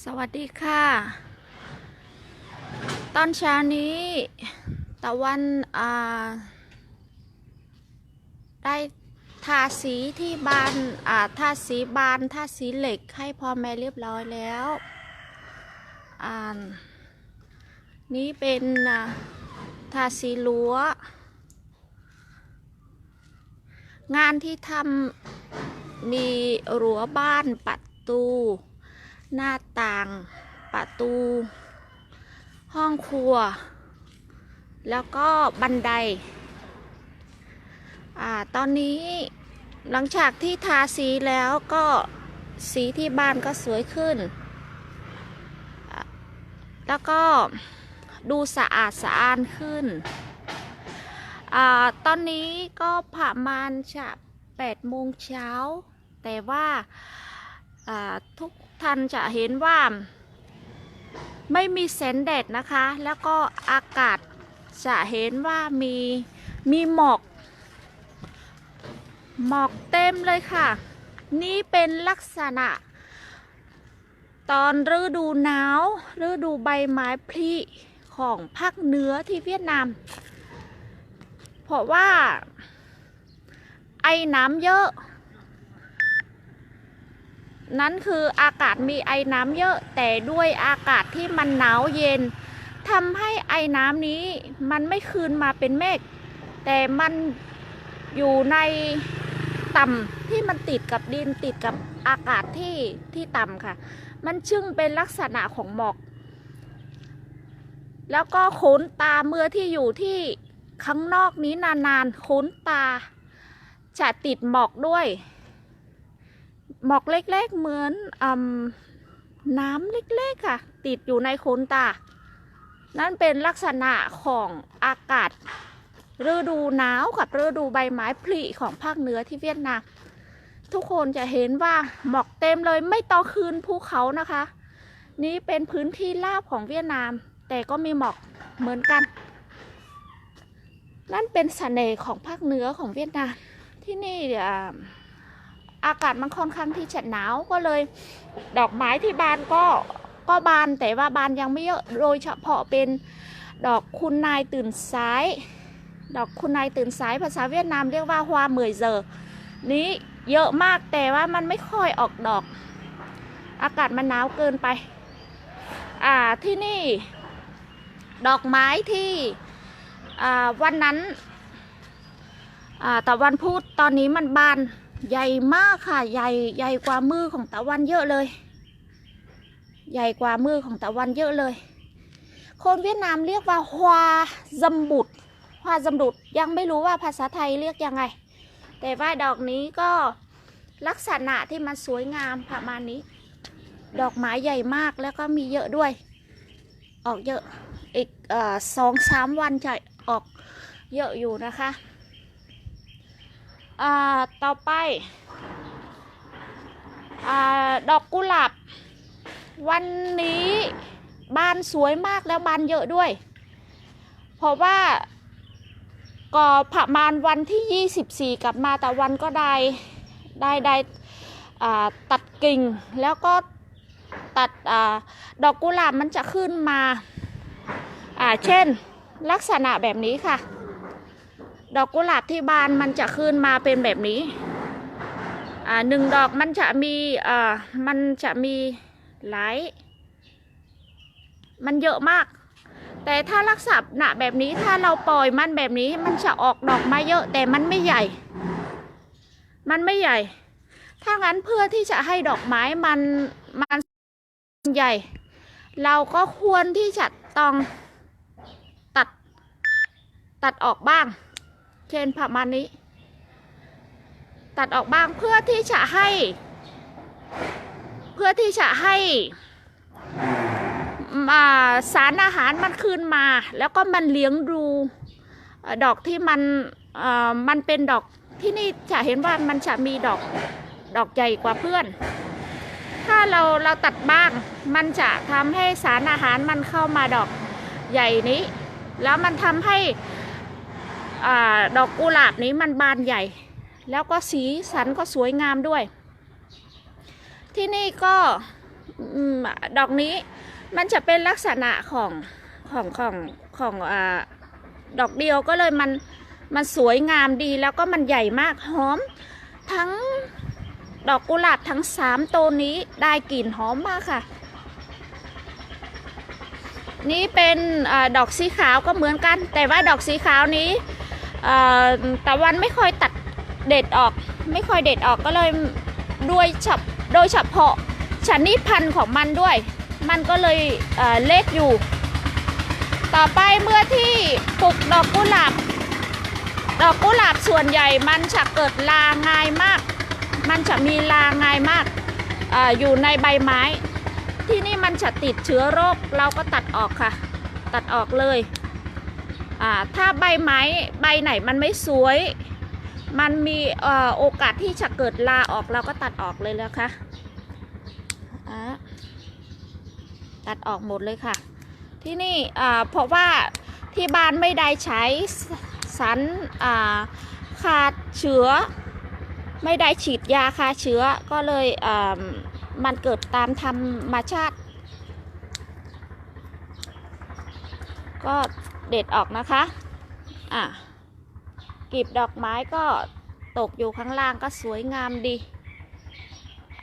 สวัสดีค่ะ ตอนเช้านี้ตะวันได้ทาสีที่บานาทาสีบานทาสีเหล็กให้พ่อแม่เรียบร้อยแล้วอ่านี้เป็นทาสีรั้วงานที่ทำมีรั้วบ้านประตู หน้าต่าง ประตู ห้องครัว แล้วก็บันได อ่า ตอนนี้หลังจากที่ทาสีแล้วก็สีที่บ้านก็สวยขึ้น แล้วก็ดูสะอาดสะอ้านขึ้นอตอนนี้ก็ประมาณจะ8โมงเช้า แต่ว่าทุก ท่านจะเห็นว่า ไม่มีแสงแดดนะคะ แล้วก็อากาศจะเห็นว่ามีมีหมอก หมอกเต็มเลยค่ะ นี่เป็นลักษณะ ตอนฤดูหนาวฤดูใบไม้ผลิของภาคเหนือที่เวียดนาม เพราะว่า ไอ้น้ำเยอะ นั่นคืออากาศมีไอ้น้ำเยอะแต่ด้วยอากาศที่มันหนาวเย็นทำให้ไอ้น้ำนี้มันไม่คืนมาเป็นเมฆแต่มันอยู่ในต่ำที่มันติดกับดินติดกับอากาศที่ที่ต่ำค่ะ มันจึงเป็นลักษณะของหมอก แล้วก็ขนตาเมื่อที่อยู่ที่ข้างนอกนี้นานๆขนตาจะติดหมอกด้วย หมอกเล็กๆเหมือนอน้ำเล็กๆค่ะ ติดอยู่ในขนตา นั่นเป็นลักษณะของอากาศฤดูหนาวกับฤดูใบไม้ผลิของภาคเหนือที่เวียดนามทุกคนจะเห็นว่าหมอกเต็มเลยไม่ต้อคืนภูเขานะคะ นี้เป็นพื้นที่ราบของเวียดนาม แต่ก็มีหมอกเหมือนกัน นั่นเป็นเสน่ห์ของภาคเหนือของเวียดนามที่นี่เดี๋ยว อากาศมันค่อนข้างที่จะหนาวก็เลย ดอกไม้ที่บานก็ก็บานแต่ว่าบานยังไม่เยอะโดยเฉพาะเป็นดอกคุณนายตื่นสาย ดอกคุณนายตื่นสายภาษาเวียดนามเรียกว่าฮวาเหมยเจอนี้เยอะมากแต่ว่ามันไม่ค่อยออกดอก อากาศมันหนาวเกินไป อ่าที่นี่ ดอกไม้ที่อ่าวันนั้นอ่าแต่วันพุธตอนนี้มันบาน ใหญ่มากค่ะ ใหญ่ใหญ่กว่ามือของตะวันเยอะเลย ใหญ่กว่ามือของตะวันเยอะเลย คนเวียดนามเรียกว่าฮวาจำบุดฮวาจำบุดยังไม่รู้ว่าภาษาไทยเรียกยังไง แต่ว่าดอกนี้ก็ลักษณะที่มันสวยงามประมาณนี้ ดอกไม้ใหญ่มากแล้วก็มีเยอะด้วย ออกเยอะอีกอสองสามวันจะออกเยอะอยู่นะคะ อ่าต่อไปอ่าดอกกุหลาบวันนี้บานสวยมากแล้วบานเยอะด้วย เพราะว่าก็ประมาณวันที่ 24 กลับมาแต่วันก็ได้ได้ได้ตัดกิ่งแล้วก็ตัดอดอกกุหลาบมันจะขึ้นมา เช่นลักษณะแบบนี้ค่ะ ดอกกุหลาบที่บานมันจะขึ้นมาเป็นแบบนี้ อ่าหนึ่งดอกมันจะมีอ่ามันจะมีหลาย มันเยอะมาก แต่ถ้าลักษณะแบบนี้ถ้าเราปล่อยมันแบบนี้มันจะออกดอกมาเยอะแต่มันไม่ใหญ่ มันไม่ใหญ่ ถ้างั้นเพื่อที่จะให้ดอกไม้มันมันใหญ่ เราก็ควรที่จะต้องตัดตัดออกบ้าง เช่นประมาณนี้ ตัดออกบ้างเพื่อที่จะให้ เพื่อที่จะให้อ่าสารอาหารมันขึ้นมา แล้วก็มันเลี้ยงดูอดอกที่มันมันเป็นดอกที่นี่จะเห็นว่ามันจะมีดอกดอกใหญ่กว่าเพื่อน ถ้าเราเราตัดบ้างมันจะทำให้สารอาหารมันเข้ามาดอกใหญ่นี้ แล้วมันทำให้ อดอกกุหลาบนี้มันบานใหญ่ แล้วก็สีสันก็สวยงามด้วย ที่นี่ก็อดอกนี้มันจะเป็นลักษณะของของของของอดอกเดียวก็เลยมันมันสวยงามดีแล้วก็มันใหญ่มากหอม ทั้งดอกกุหลาบทั้งสามตัวนี้ได้กลิ่นหอมมากค่ะ นี่เป็นอดอกสีขาวก็เหมือนกัน แต่ว่าดอกสีขาวนี้ อ่าตะวันไม่ค่อยตัดเด็ดออก ไม่ค่อยเด็ดออกก็เลยด้วยฉับโดยเฉพาะชนิดพันธุ์ของมันด้วย มันก็เลยเเล็กอยู่ ต่อไปเมื่อที่ปลูกดอกกุหลาบ ดอกกุหลาบส่วนใหญ่มันจะเกิดลาง่ายมาก มันจะมีลาง่ายมากอาอยู่ในใบไม้ ที่นี่มันจะติดเชื้อโรคเราก็ตัดออกค่ะ ตัดออกเลย ถ้าใบไม้ใบไหนมันไม่สวย มันมีโอกาสที่จะเกิดลาออกเราก็ตัดออกเลยแล้วค่ะอ่าตัดออกหมดเลยค่ะ ที่นี่เพราะว่าที่บ้านไม่ได้ใช้สสารอ่าฆ่าเชื้อ ไม่ได้ฉีดยาฆ่าเชื้อก็เลยมันเกิดตามธรรมชาติ ก็ เด็ดออกนะคะ อะกลีบดอกไม้ก็ตกอยู่ข้างล่างก็สวยงามดี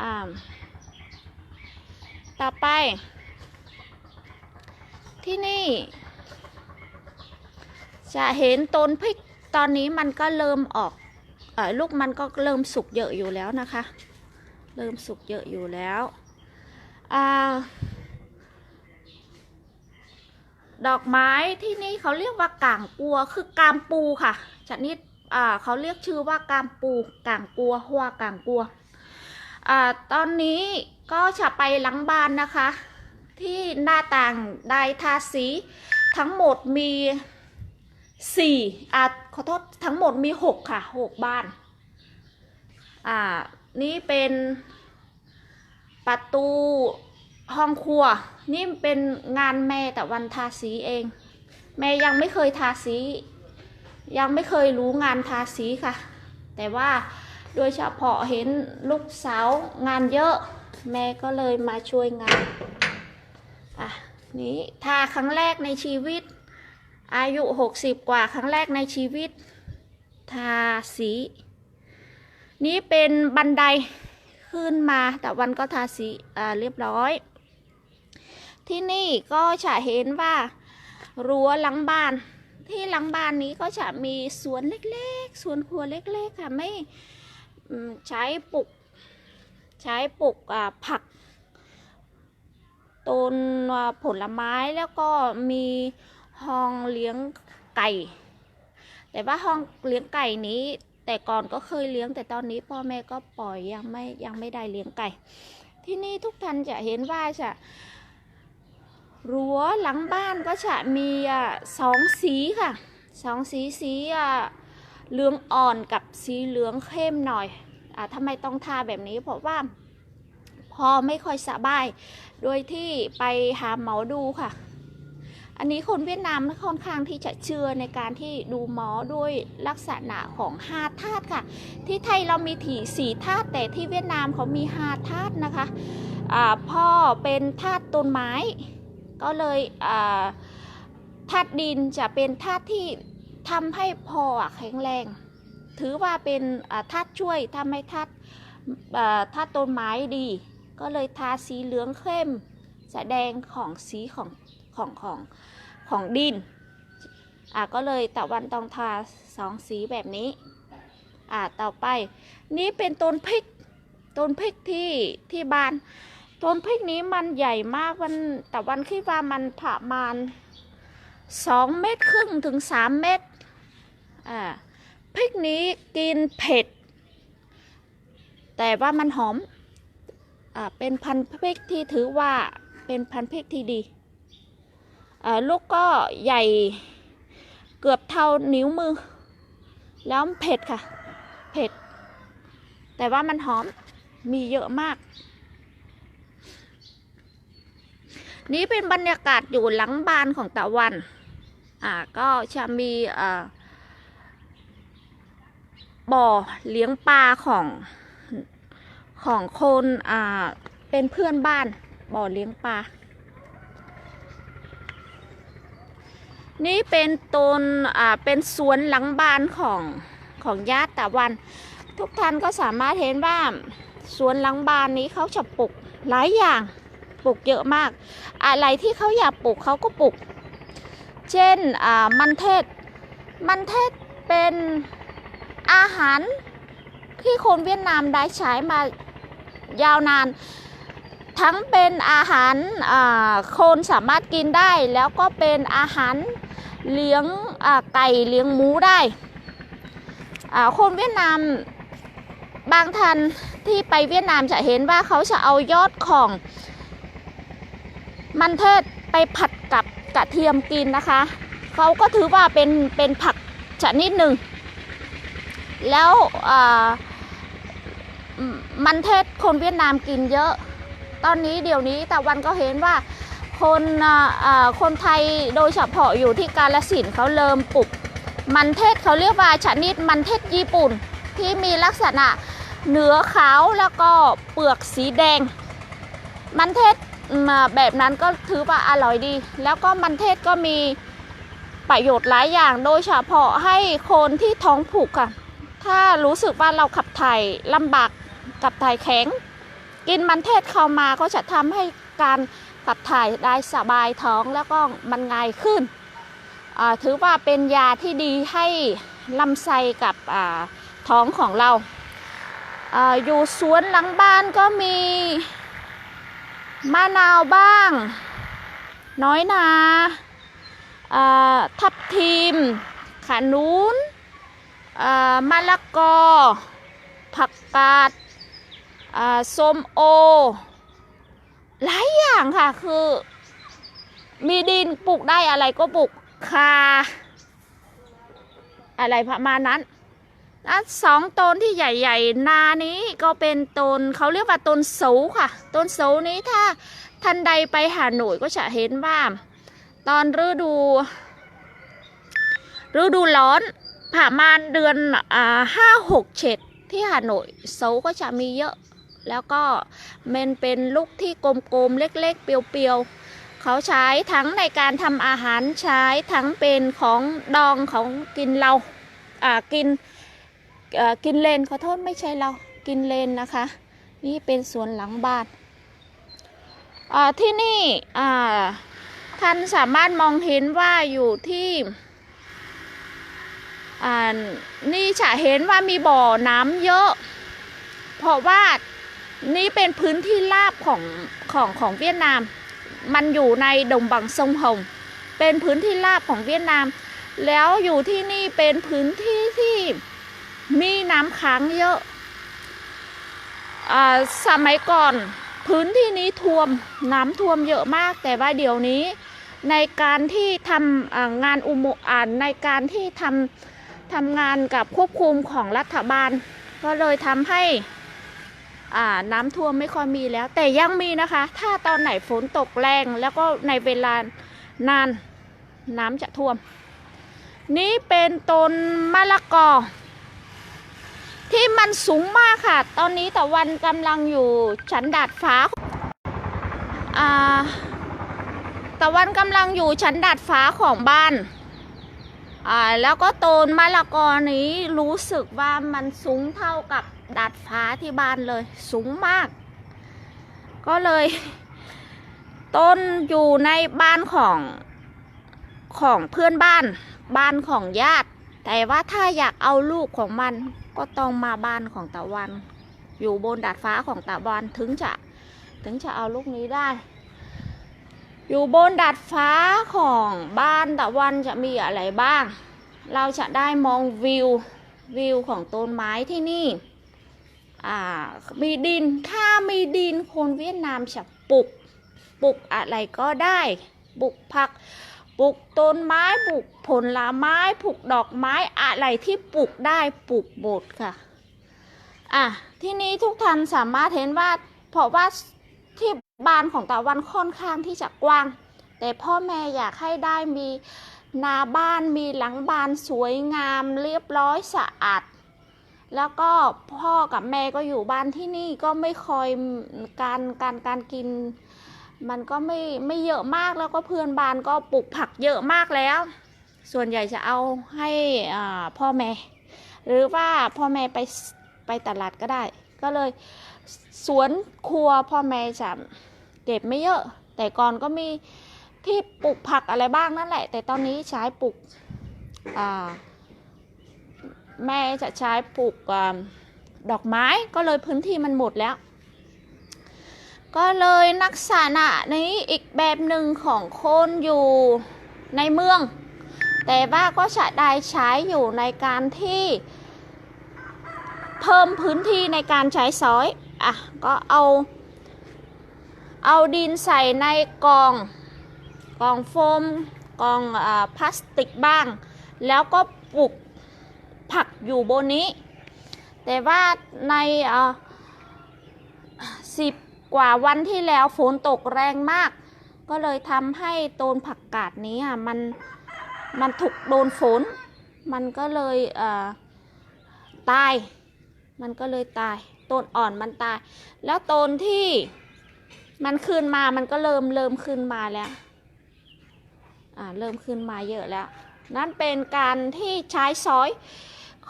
อ่า ต่อไป ที่นี่ จะเห็นต้นพริกตอนนี้มันก็เริ่มออกเออลูกมันก็เริ่มสุกเยอะอยู่แล้วนะคะ เริ่มสุกเยอะอยู่แล้ว อ่า ดอกไม้ที่นี่เขาเรียกว่ากางกัวคือกามปูค่ะ ชนิดอ่าเขาเรียกชื่อว่ากามปูกางกัวหัวกางกัวอ่าตอนนี้ก็จะไปหลังบ้านนะคะ ที่หน้าต่างได้ทาสีทั้งหมดมีสี่อะขอโทษทั้งหมดมีหกค่ะหกบ้านอ่านี่เป็นประตู ห้องครัว นี่เป็นงานแม่แต่วันทาสีเอง แม่ยังไม่เคยทาสี ยังไม่เคยรู้งานทาสีค่ะ แต่ว่าโดยเฉพาะเห็นลูกสาวงานเยอะ แม่ก็เลยมาช่วยงานอะนี่ทาครั้งแรกในชีวิต อายุหกสิบกว่าครั้งแรกในชีวิต ทาสี นี่เป็นบันไดขึ้นมาแต่วันก็ทาสีอ่าเรียบร้อย ที่นี่ก็จะเห็นว่ารั้วหลังบ้าน ที่หลังบ้านนี้ก็จะมีสวนเล็กๆ สวนครัวเล็กๆค่ะไม่ใช้ปลูกใช้ปลูกผักต้นผลไม้แล้วก็มีห้องเลี้ยงไก่ แต่ว่าห้องเลี้ยงไก่นี้ แต่ก่อนก็เคยเลี้ยงแต่ตอนนี้พ่อแม่ก็ปล่อยยังไม่ยังไม่ได้เลี้ยงไก่ ที่นี่ทุกท่านจะเห็นว่าจะ รั้วหลังบ้านก็จะมีอะสองสีค่ะสองสีสีอะเหลืองอ่อนกับสีเหลืองเข้มหน่อยอะทำไมต้องทาแบบนี้เพราะว่าพอไม่ค่อยสบาย โดยที่ไปหาหมอดูค่ะ อันนี้คนเวียดนามค่อนข้างที่จะเชื่อในการที่ดูหมอด้วยลักษณะของห้าธาตุค่ะ ที่ไทยเรามีถี่สี่ธาตุแต่ที่เวียดนามเขามีห้าธาตุนะคะอ่าพ่อเป็นธาตุต้นไม้ ก็เลยธาตุดินจะเป็นธาตุที่ทำให้พอแข็งแรง ถือว่าเป็นธาตุช่วยทำให้ธาตุธาตุต้นไม้ดี ก็เลยทาสีเหลืองเข้มแสดงของสีของของของของดินอะก็เลยตะวันต้องทาสองสีแบบนี้อะต่อไป นี่เป็นต้นพริกต้นพริกที่ที่บาน ต้นพริกนี้มันใหญ่มากมันแต่วันคิดว่ามันประมาณสองเม็ดครึ่งถึงสามเม็ดอ่าพริกนี้กินเผ็ด แต่ว่ามันหอมอ่าเป็นพันธุ์พริกที่ถือว่าเป็นพันธุ์พริกที่ดีอ่าลูกก็ใหญ่เกือบเท่านิ้วมือ แล้วเผ็ดค่ะ เผ็ด แต่ว่ามันหอมมีเยอะมาก นี่เป็นบรรยากาศอยู่หลังบ้านของตะวัน อ่าก็จะมีอ่าบ่อเลี้ยงปลาของของคนอ่าเป็นเพื่อนบ้านบ่อเลี้ยงปลา นี่เป็นต้นอ่าเป็นสวนหลังบ้านของของญาติตะวัน ทุกท่านก็สามารถเห็นว่าสวนหลังบ้านนี้เขาจะปลูกหลายอย่าง ปลูกเยอะมาก อะไรที่เขาอยากปลูกเขาก็ปลูก เช่นมันเทศ มันเทศเป็นอาหารที่คนเวียดนามได้ใช้มายาวนาน ทั้งเป็นอาหารคนสามารถกินได้ แล้วก็เป็นอาหารเลี้ยงไก่เลี้ยงหมูได้คนเวียดนามบางท่านที่ไปเวียดนามจะเห็นว่าเขาจะเอายอดของ มันเทศไปผัดกับกระเทียมกินนะคะ เขาก็ถือว่าเป็นเป็นผักชนิดหนึ่ง แล้วมันเทศคนเวียดนามกินเยอะ ตอนนี้เดี๋ยวนี้แต่วันก็เห็นว่าคนคนไทยโดยเฉพาะอยู่ที่กาลสินเขาเริ่มปลูกมันเทศเขาเรียกว่าชนิดมันเทศญี่ปุ่นที่มีลักษณะเนื้อขาวแล้วก็เปลือกสีแดง มันเทศ มาแบบนั้นก็ถือว่าอร่อยดี แล้วก็มันเทศก็มีประโยชน์หลายอย่าง โดยเฉพาะให้คนที่ท้องผูกค่ะ ถ้ารู้สึกว่าเราขับถ่ายลำบากขับถ่ายแข็ง กินมันเทศเข้ามาก็จะทำให้การขับถ่ายได้สบายท้องแล้วก็มันง่ายขึ้น ถือว่าเป็นยาที่ดีให้ลำไส้กับท้องของเราออยู่สวนหลังบ้านก็มี มะนาวบ้าง น้อยนาทับทิมขานุนมะละกอ ผักกาดส้มโอ หลายอย่างค่ะคือ มีดินปลูกได้อะไรก็ปลูกคา อะไรประมาณนั้น อะสองต้นที่ใหญ่ๆ นานี้ก็เป็นต้นเขาเรียกว่าต้นสูค่ะต้นสูนี้ถ้าท่านใดไปหาหน่วยก็จะเห็นว่า ตอนฤดู ฤดูร้อนประมาณเดือนอ่าห้าหกเฉดที่หาหน่วยสูก็จะมีเยอะ แล้วก็มันเป็นลูกที่กลมๆ เล็กๆ เปรียวๆ เขาใช้ทั้งในการทำอาหารใช้ทั้งเป็นของดองของกินเราอ่ากิน กินเลนขอโทษไม่ใช่เรากินเลนนะคะ นี่เป็นสวนหลังบ้านที่นี่ท่านสามารถมองเห็นว่าอยู่ที่นี่จะเห็นว่ามีบ่อน้ำเยอะ เพราะว่านี่เป็นพื้นที่ราบของของของเวียดนาม มันอยู่ในดงบังซงหง เป็นพื้นที่ราบของเวียดนาม แล้วอยู่ที่นี่เป็นพื้นที่ที่ มีน้ำค้างเยอะสมัยก่อนพื้นที่นี้ท่วมน้ำท่วมเยอะมาก แต่ว่าเดี๋ยวนี้ในการที่ทำงานอุโมงค์อ่าในการที่ทำทำงานกับควบคุมของรัฐบาล ก็เลยทำให้น้ำท่วมไม่ค่อยมีแล้ว แต่ยังมีนะคะ ถ้าตอนไหนฝนตกแรงแล้วก็ในเวลานานน้ำจะท่วม นี่เป็นต้นมะละกอ ที่มันสูงมากค่ะ ตอนนี้ตะวันกำลังอยู่ชั้นดาดฟ้าตะวันกำลังอยู่ชั้นดาดฟ้าของบ้านาแล้วก็ต้นมะละกอนี้รู้สึกว่ามันสูงเท่ากับดาดฟ้าที่บ้านเลย สูงมาก ก็เลย ต้นอยู่ในบ้านของของเพื่อนบ้าน บ้านของญาติ แต่ว่าถ้าอยากเอาลูกของมัน ก็ต้องมาบ้านของตะวัน อยู่บนดาดฟ้าของตะวันถึงจะถึงจะเอาลูกนี้ได้ อยู่บนดาดฟ้าของบ้านตะวันจะมีอะไรบ้าง เราจะได้มองวิววิวของต้นไม้ที่นี่มีดิน ถ้ามีดินคนเวียดนามจะปลูก ปลูกอะไรก็ได้ ปลูกผัก ปลูกต้นไม้ปลูกผลไม้ปลูกดอกไม้อะไรที่ปลูกได้ปลูกหมดค่ะอะที่นี้ทุกท่านสามารถเห็นว่าเพราะว่าที่บ้านของตะวันค่อนข้างที่จะกว้าง แต่พ่อแม่อยากให้ได้มีนาบ้านมีหลังบ้านสวยงามเรียบร้อยสะอาดแล้วก็พ่อกับแม่ก็อยู่บ้านที่นี่ก็ไม่คอยการการการกิน มันก็ไม่ไม่เยอะมากแล้วก็เพื่อนบ้านก็ปลูกผักเยอะมากแล้ว ส่วนใหญ่จะเอาให้พ่อแม่ หรือว่าพ่อแม่ไปไปตลาดก็ได้ ก็เลยสวนครัวพ่อแม่จะเก็บไม่เยอะ แต่ก่อนก็มีที่ปลูกผักอะไรบ้างนั่นแหละ แต่ตอนนี้ใช้ปลูกแม่จะใช้ปลูกอดอกไม้ก็เลยพื้นที่มันหมดแล้ว ก็เลยลักษณะนี้อีกแบบหนึ่งของคนอยู่ในเมือง แต่ว่าก็จะได้ใช้อยู่ในการที่ เพิ่มพื้นที่ในการใช้สอยอะก็เอาเอาดินใส่ในกล่องกล่องโฟมกล่องอพลาสติกบ้าง แล้วก็ปลูกผักอยู่บนนี้ แต่ว่าในสิบ กว่าวันที่แล้วฝนตกแรงมาก ก็เลยทำให้ต้นผักกาดนี้อะมันมันถูกโดนฝน มันก็เลยเตาย มันก็เลยตายต้นอ่อนมันตาย แล้วต้นที่มันขึ้นมามันก็เริ่มเริ่มขึ้นมาแล้วอ่าเริ่มขึ้นมาเยอะแล้ว นั่นเป็นการที่ใช้ซอย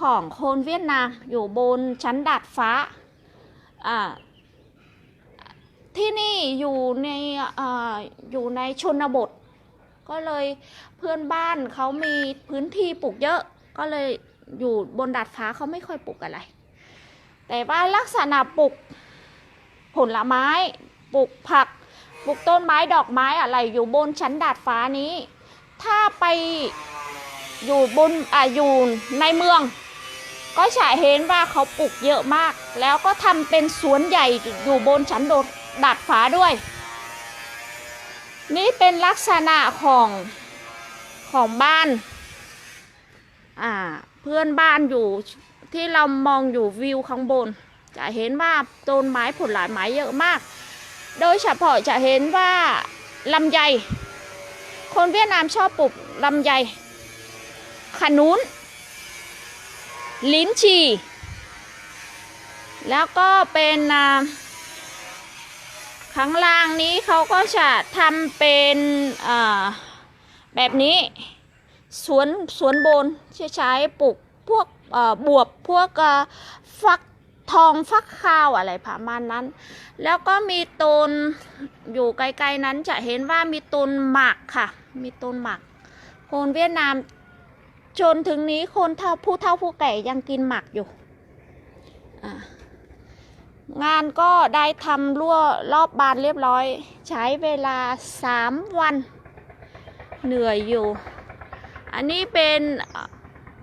ของคนเวียดนามอยู่บนชั้นดาดฟ้าอ่า ที่นี่อยู่ในออยู่ในชนบท ก็เลยเพื่อนบ้านเขามีพื้นที่ปลูกเยอะ ก็เลยอยู่บนดาดฟ้าเขาไม่ค่อยปลูกอะไร แต่ว่าลักษณะปลูกผลไม้ปลูกผักปลูกต้นไม้ดอกไม้อะไรอยู่บนชั้นดาดฟ้านี้ ถ้าไปอยู่บนอ่าอยู่ในเมือง ก็จะเห็นว่าเขาปลูกเยอะมาก แล้วก็ทำเป็นสวนใหญ่อยู่บนชั้นโดด ดาดฟ้าด้วย นี่เป็นลักษณะของของบ้าน อ่า เพื่อนบ้านอยู่ที่เรามองอยู่วิวข้างบน จะเห็นว่าต้นไม้ผลไม้เยอะมาก โดยเฉพาะจะเห็นว่าลำไย คนเวียดนามชอบปลูกลำไย ขนุน ลิ้นชี แล้วก็เป็นอ่า ข้างล่างนี้เขาก็จะทำเป็นแบบนี้สวนสวนบนใช้ปลูกพวกบวบพวกฟักทองฟักข้าวอะไรประมาณนั้น แล้วก็มีต้นอยู่ไกลๆนั้นจะเห็นว่ามีต้นหมากค่ะ มีต้นหมากคนเวียดนามจนถึงนี้คนเท่าผู้เท่าผู้แก่ยังกินหมักอยู่อ่า งานก็ได้ทำรั่วรอบบานเรียบร้อย ใช้เวลาสามวัน เหนื่อยอยู่ อันนี้เป็น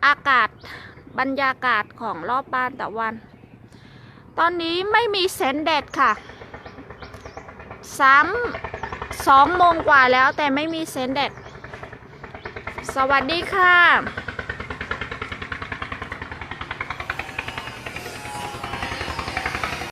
อากาศบรรยากาศของรอบบานตะวัน ตอนนี้ไม่มีแสงแดดค่ะสามสองโมงกว่าแล้วแต่ไม่มีแสงแดด สวัสดีค่ะ